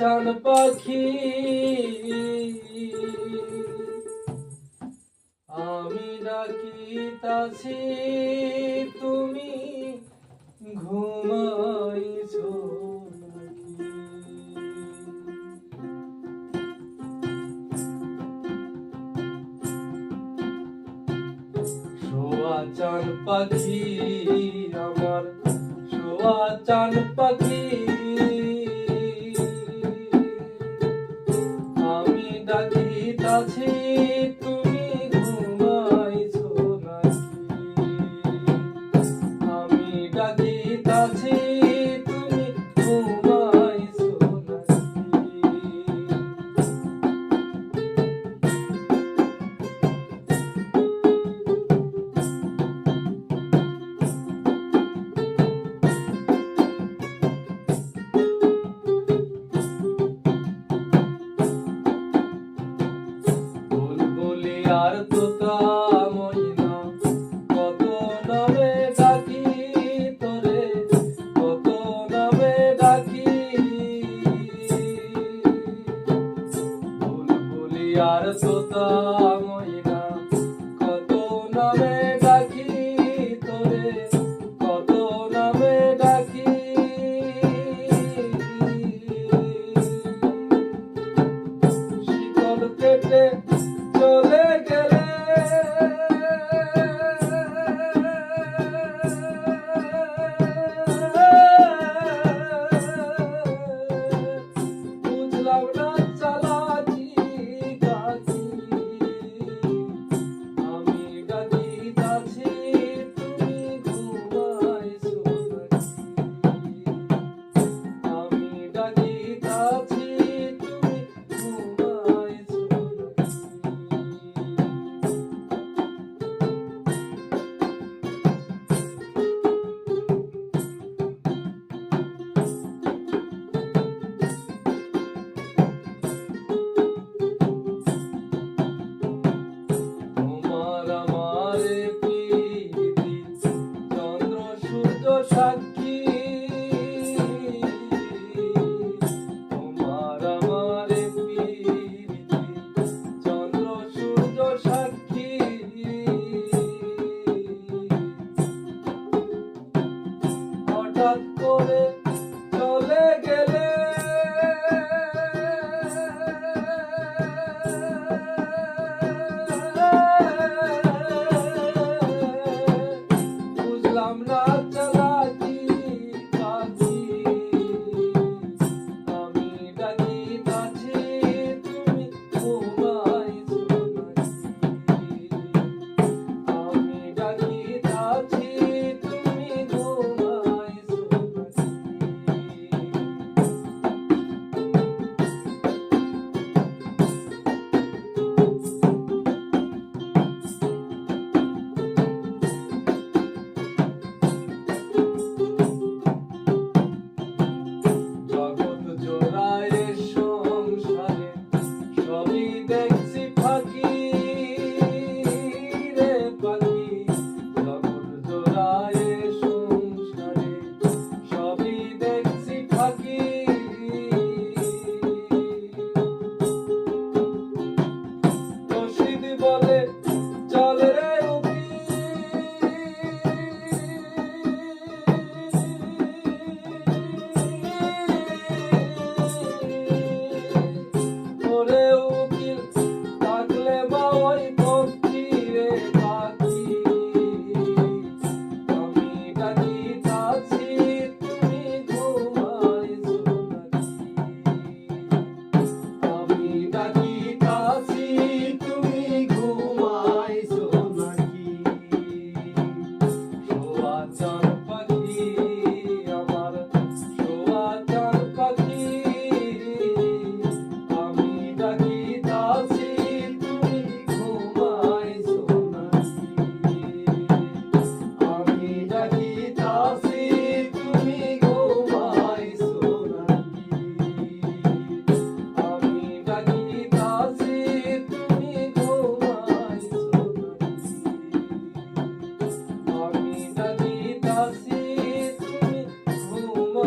জান পাখি। আমি ডাকিতাছি তুমি ঘুমাইছ চান পাখি আমার সোয়া চান পাখি। আছে para todos. day.